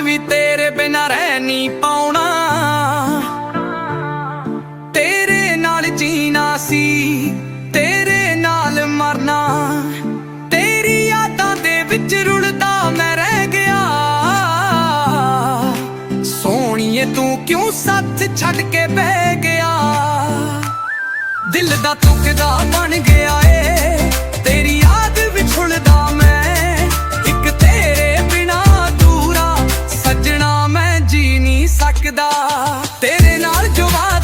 ਵੀ ਤੇਰੇ ਬਿਨਾ ਰਹਿ ਨਹੀਂ ਪਾਉਣਾ। ਤੇਰੇ ਨਾਲ ਜੀਣਾ ਸੀ, ਤੇਰੇ ਨਾਲ ਮਰਨਾ। ਤੇਰੀ ਯਾਦਾਂ ਦੇ ਵਿੱਚ ਰੁਲਦਾ ਮੈਂ ਰਹਿ ਗਿਆ। ਸੋਹਣੀਏ, ਤੂੰ ਕਿਉਂ ਸੱਚ ਛੱਡ ਕੇ ਬਹਿ ਗਿਆ? ਦਿਲ ਦਾ ਤੁਕਦਾ ਬਣ ਗਿਆ ਏ। ਤੇਰੀ ਸਕਦਾ ਤੇਰੇ ਨਾਲ ਜਵਾ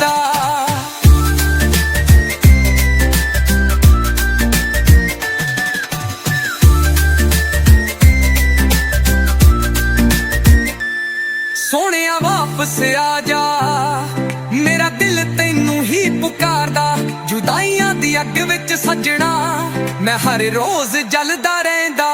ਸਕਦਾ ਸੋਹਣਿਆ ਵਾਪਸ ਆ ਜਾ। ਮੇਰਾ ਦਿਲ ਤੈਨੂੰ ਹੀ ਪੁਕਾਰਦਾ। ਜੁਦਾਈਆਂ ਦੀ ਅੱਗ ਵਿੱਚ ਸੱਜਣਾ। ਮੈਂ ਹਰ ਰੋਜ਼ ਜਲਦਾ ਰਹਿੰਦਾ।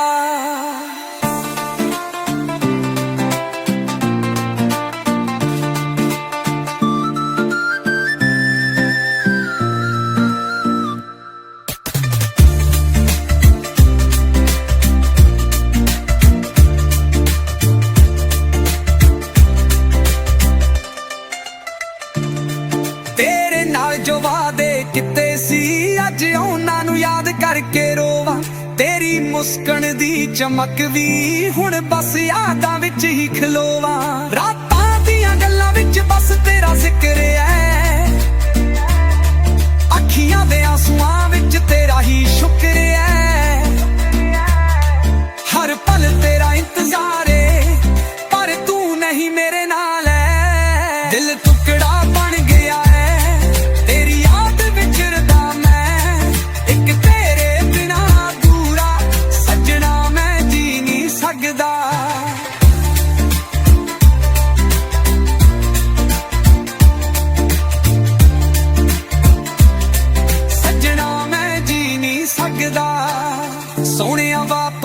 ਜੋ ਵਾਦੇ ਕੀਤੇ ਸੀ, ਅੱਜ ਉਹਨਾਂ ਨੂੰ ਯਾਦ ਕਰਕੇ ਰੋਵਾਂ। ਤੇਰੀ ਮੁਸਕਣ ਦੀ ਚਮਕ ਵੀ ਹੁਣ ਬਸ ਯਾਦਾਂ ਵਿੱਚ ਹੀ ਖਲੋਵਾਂ। ਰਾਤਾਂ ਦੀਆਂ ਗੱਲਾਂ ਵਿੱਚ ਬਸ ਤੇਰਾ ਜ਼ਿਕਰ ਹੈ।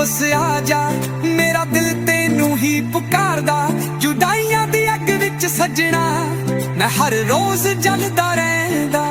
ਵਾਪਸ ਆ ਜਾ। ਮੇਰਾ ਦਿਲ ਤੈਨੂੰ ਹੀ ਪੁਕਾਰਦਾ। ਜੁਦਾਈਆਂ ਦੀ ਅੱਗ ਵਿੱਚ ਸੱਜਣਾ। ਮੈਂ ਹਰ ਰੋਜ਼ ਜਲਦਾ ਰਹਿੰਦਾ।